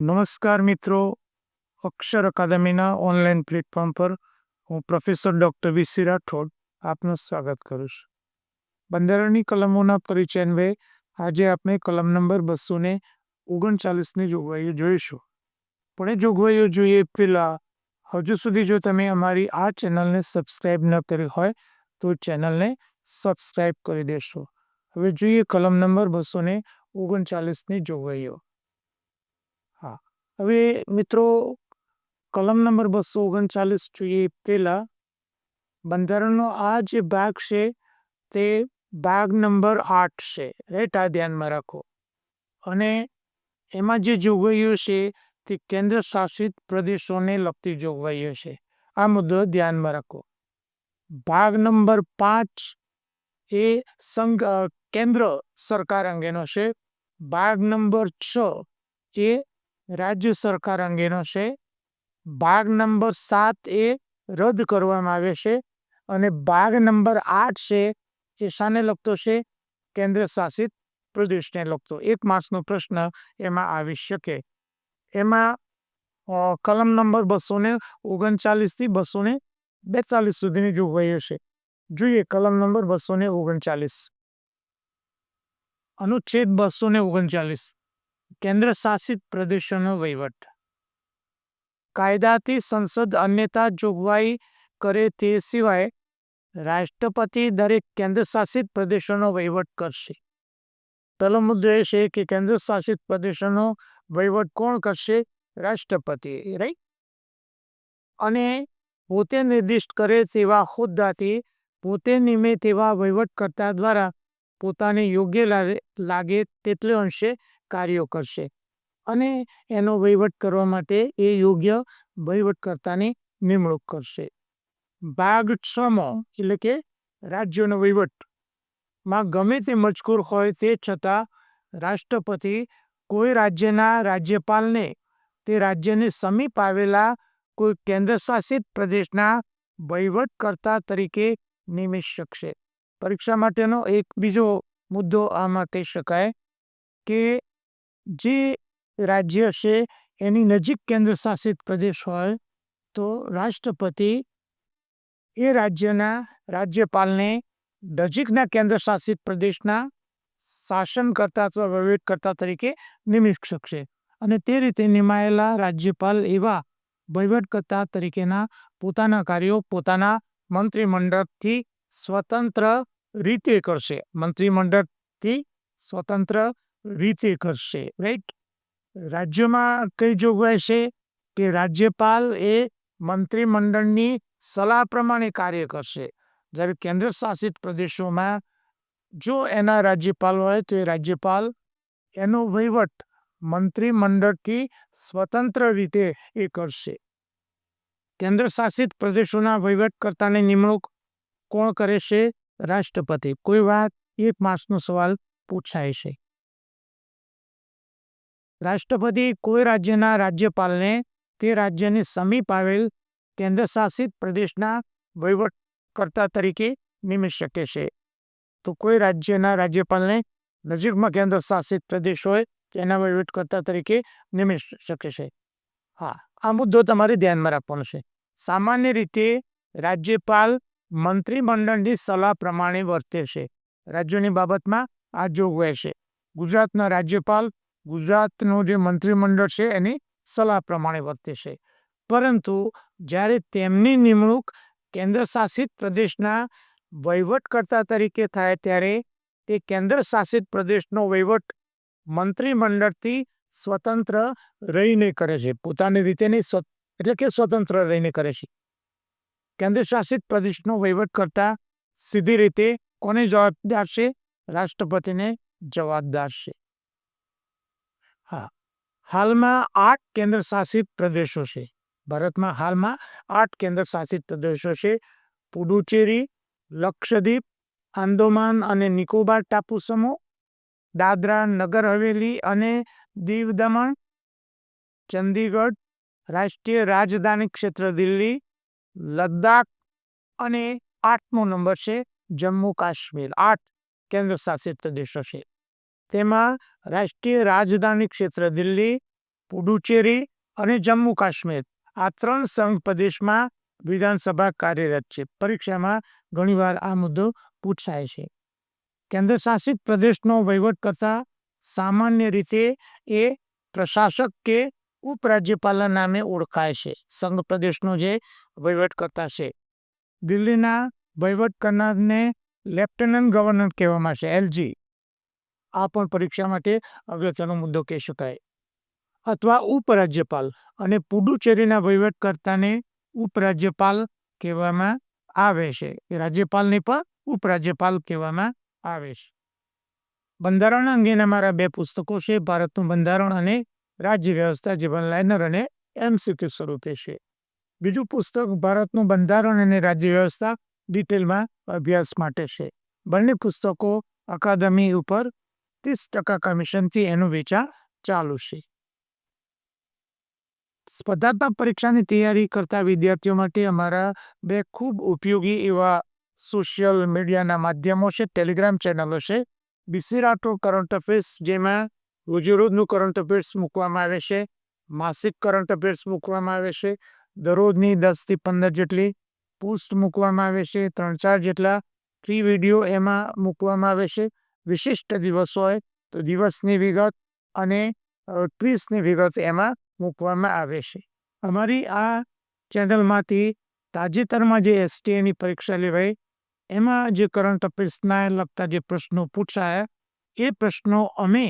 નમસ્કાર મિત્રો. અક્ષર અકાદમીના online platform પર હું પ્રોફેસર ડૉક્ટર વીસી રાઠોડ આપનું સ્વાગત કરું છું. બંધારણની કલમોના પરિચય અન્વયે આજે આપણે કલમ નંબર બસો ને ઓગણચાલીસની જોગવાઈઓ જોઈશું. પણ એ જોગવાઈઓ જોઈએ પહેલાં હજુ સુધી જો તમે અમારી આ ચેનલને સબસ્ક્રાઈબ ન કરી હોય તો ચેનલને સબસ્ક્રાઈબ કરી દેશો. હવે જોઈએ કલમ નંબર બસો ને ઓગણચાલીસની જોગવાઈઓ. હવે મિત્રો, કલમ નંબર બસો ઓગણચાલીસ જોઈએ પહેલાં. બંધારણનો આ જે ભાગ છે, તે ભાગ નંબર આઠ છે રાઈટ આ ધ્યાનમાં રાખો. અને એમાં જે જોગવાઈઓ છે, તે કેન્દ્ર શાસિત પ્રદેશોને લગતી જોગવાઈઓ છે. આ મુદ્દો ધ્યાનમાં રાખો. ભાગ નંબર પાંચ એ સંઘ કેન્દ્ર સરકાર અંગેનો છે. ભાગ નંબર છ એ રાજ્ય સરકાર અંગેનો છે. ભાગ નંબર સાત એ રદ કરવામાં આવે છે અને ભાગ નંબર આઠ છે એ શાને લગતો છે, કેન્દ્ર શાસિત પ્રદેશને લગતો. એક માર્ક્સનો પ્રશ્ન એમાં આવી શકે. એમાં કલમ નંબર બસો ને ઓગણચાલીસથી બસો ને બેતાલીસ સુધીની જોગવાઈઓ છે જોઈએ કલમ નંબર બસો ને ઓગણચાલીસ. અનુચ્છેદ બસો ને ઓગણચાલીસ. કેન્દ્ર શાસિત પ્રદેશોનો વહીવટ. કાયદાથી સંસદ અન્યતા જોગવાઈ કરે તે સિવાય રાષ્ટ્રપતિ દરેક કેન્દ્ર શાસિત પ્રદેશોનો વહીવટ કરશે. પહેલો મુદ્દો એ છે કે કેન્દ્ર શાસિત પ્રદેશોનો વહીવટ કોણ કરશે? રાષ્ટ્રપતિ રાઈટ અને પોતે નિર્દિષ્ટ કરે તેવા હોદ્દાથી પોતે નિમે તેવા વહીવટકર્તા દ્વારા પોતાને યોગ્ય લાગે તેટલે અંશે કાર્યો કરશે. અને એનો વહીવટ કરવા માટે એ યોગ્ય વહીવટકર્તાની નિમણૂક કરશે. ભાગ છમાં એટલે કે રાજ્યોનો વહીવટમાં ગમે તે મજકૂર હોય તે છતાં રાષ્ટ્રપતિ કોઈ રાજ્યના રાજ્યપાલને, તે રાજ્યની સમીપ આવેલા કોઈ કેન્દ્રશાસિત પ્રદેશના વહીવટકર્તા તરીકે નિમી શકશે. પરીક્ષા માટેનો એક બીજો મુદ્દો આમાં કહી શકાય કે જે રાજ્ય છે એની નજીક કેન્દ્રશાસિત પ્રદેશ હોય તો રાષ્ટ્રપતિ એ રાજ્યના રાજ્યપાલને નજીકના કેન્દ્રશાસિત પ્રદેશના શાસનકર્તા અથવા વહીવટકર્તા તરીકે નિમી શકશે અને તે રીતે નિમાયેલા રાજ્યપાલ એવા વહીવટકર્તા તરીકેના પોતાના કાર્યો પોતાના મંત્રીમંડળથી સ્વતંત્ર રીતે કરશે. મંત્રીમંડળથી સ્વતંત્ર રીતે કરશે રાઈટ રાજ્યમાં કઈ જોગવાઈ છે કે રાજ્યપાલ એ મંત્રીમંડળની સલાહ પ્રમાણે કાર્ય કરશે. જ્યારે કેન્દ્ર શાસિત પ્રદેશોમાં જો એના રાજ્યપાલ હોય તો એ રાજ્યપાલ એનો વહીવટ મંત્રીમંડળથી સ્વતંત્ર રીતે એ કરશે. કેન્દ્ર શાસિત પ્રદેશોના વહીવટકર્તાની નિમણૂક કોણ કરે છે? રાષ્ટ્રપતિ. કોઈ વાત એક માર્ક્સનો સવાલ પૂછાય છે. રાષ્ટ્રપતિ કોઈ રાજ્યના રાજ્યપાલને તે રાજ્યની સમીપ આવેલ કેન્દ્રશાસિત પ્રદેશના વહીવટકર્તા તરીકે નિમી શકે છે. તો કોઈ રાજ્યના રાજ્યપાલને નજીકમાં કેન્દ્રશાસિત પ્રદેશ હોય તેના વહીવટકર્તા તરીકે નિમી શકે છે. હા, આ મુદ્દો તમારે ધ્યાનમાં રાખવાનો છે. સામાન્ય રીતે રાજ્યપાલ મંત્રીમંડળની સલાહ પ્રમાણે વર્તે છે. રાજ્યોની બાબતમાં આ જોગવાઈ છે. ગુજરાતના રાજ્યપાલ ગુજરાતનું જે મંત્રીમંડળ છે, એની સલાહ પ્રમાણે વર્તે છે. પરંતુ જ્યારે તેમની નિમણૂક કેન્દ્ર શાસિત પ્રદેશના વહીવટકર્તા તરીકે થાય, ત્યારે તે કેન્દ્ર શાસિત પ્રદેશનો વહીવટ મંત્રીમંડળથી સ્વતંત્ર રહીને કરે છે. પોતાની રીતે નહીં એટલે કે સ્વતંત્ર રહીને કરે છે. કેન્દ્ર શાસિત પ્રદેશનો વહીવટ કરતા સીધી રીતે કોને જવાબદાર છે? રાષ્ટ્રપતિને જવાબદાર છે. હા. હાલમાં આઠ કેન્દ્ર શાસિત પ્રદેશો છે. ભારતમાં હાલમાં આઠ કેન્દ્ર શાસિત પ્રદેશો છે. પુડુચેરી, લક્ષદ્વીપ, આંદોમાન અને નિકોબાર ટાપુ સમૂહ, દાદરા નગર હવેલી અને દીવ દમણ ચંદીગઢ, રાષ્ટ્રીય રાજધાની ક્ષેત્ર દિલ્હી, લદ્દાખ અને આઠમો નંબર છે જમ્મુ કાશ્મીર. આઠ કેન્દ્ર શાસિત પ્રદેશો છે. તેમાં રાષ્ટ્રીય રાજધાની ક્ષેત્ર દિલ્હી, પુડુચેરી અને જમ્મુ કાશ્મીર. આ ત્રણ સંઘ પ્રદેશમાં વિધાનસભા કાર્યરત છે. પરીક્ષામાં ઘણીવાર આ મુદ્દો પૂછાય છે. કેન્દ્રશાસિત પ્રદેશનો વહીવટ કરતા સામાન્ય રીતે એ પ્રશાસક કે ઉપરાજ્યપાલના નામે ઓળખાય છે. સંઘ પ્રદેશનો જે વહીવટ કરતા છે. દિલ્હીના વહીવટ કરનારને લેફ્ટનન્ટ ગવર્નર કહેવામાં છે એલજી આ પણ પરીક્ષા માટે અગત્યનો મુદ્દો કહી શકાય. અથવા ઉપરાજ્યપાલ અને પુડુચેરીના વહીવટકર્તાને ઉપરાજ્યપાલ કહેવામાં આવે છે. રાજ્યપાલને પણ ઉપરાજ્યપાલ કહેવામાં આવે છે. બંધારણ અંગેના મારા બે પુસ્તકો છે. ભારતનું બંધારણ અને રાજ્ય વ્યવસ્થા જે લાઇનર અને એમસીક્યુ સ્વરૂપે છે. બીજું પુસ્તક ભારતનું બંધારણ અને રાજ્ય વ્યવસ્થા ડિટેલમાં અભ્યાસ માટે છે. બંને પુસ્તકો અકાદમી ઉપર ત્રીસ ટકા કમિશનથી એનું વેચાણ ચાલુ છે. સ્પર્ધાત્મક પરીક્ષાની તૈયારી કરતા વિદ્યાર્થીઓ માટે અમારા બે ખૂબ ઉપયોગી એવા સોશિયલ મીડિયાના માધ્યમો છે, ટેલિગ્રામ ચેનલો છે. બીસી રાઠોડ કરંટ અફેર્સ, જેમાં રોજેરોજનું કરંટ અફેર્સ મૂકવામાં આવે છે, માસિક કરંટ અફેર્સ મૂકવામાં આવે છે, દરરોજની દસથી પંદર જેટલી પોસ્ટ મૂકવામાં આવે છે, ત્રણ ચાર જેટલા ફ્રી વીડિયો એમાં મૂકવામાં આવે છે. વિશિષ્ટ દિવસ હોય તો દિવસની વિગત અને ક્વિઝની વિગત એમાં મૂકવામાં આવે છે. અમારી આ ચેનલમાંથી તાજેતરમાં જે એસટીએની પરીક્ષા લેવાઈ એમાં જે કરંટ અફેર્સના લગતા જે પ્રશ્નો પૂછાયા, એ પ્રશ્નો અમે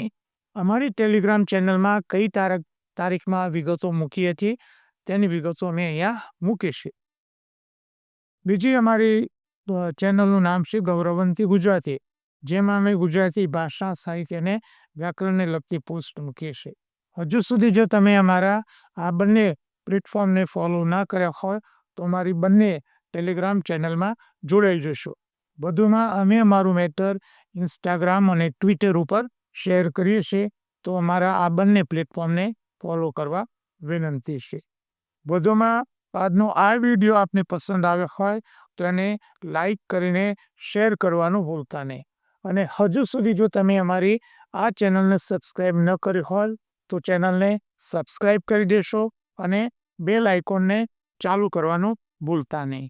અમારી ટેલિગ્રામ ચેનલમાં કઈ તારીખ તારીખમાં વિગતો મૂકી હતી, તેની વિગતો અમે અહીંયા મૂકીશું બીજી અમારી ચેનલનું નામ છે ગૌરવંતી ગુજરાતી. જેમાં અમે ગુજરાતી ભાષા, સાહિત્ય અને વ્યાકરણને લગતી પોસ્ટ મૂકીએ છીએ. હજુ સુધી જો તમે અમારા, આ બંને પ્લેટફોર્મને ફોલો ના કર્યા હોય, તો અમારી બંને ટેલિગ્રામ ચેનલમાં જોડાઈ જશો. વધુમાં અમે અમારું મેટર ઇન્સ્ટાગ્રામ અને ટ્વિટર ઉપર શેર કરીએ છીએ, તો અમારા આ બંને પ્લેટફોર્મને ફોલો કરવા વિનંતી છે. વધુમાં આજનો આ વીડિયો આપને પસંદ આવ્યો હોય, તો એને લાઈક કરીને શેર કરવાનું ભૂલતા નહીં. અને હજુ સુધી જો તમે અમારી આ ચેનલને સબસ્ક્રાઈબ ન કરી હોય, તો ચેનલને સબસ્ક્રાઈબ કરી દેશો અને બેલ આઇકોનને ચાલુ કરવાનું ભૂલતા નહીં.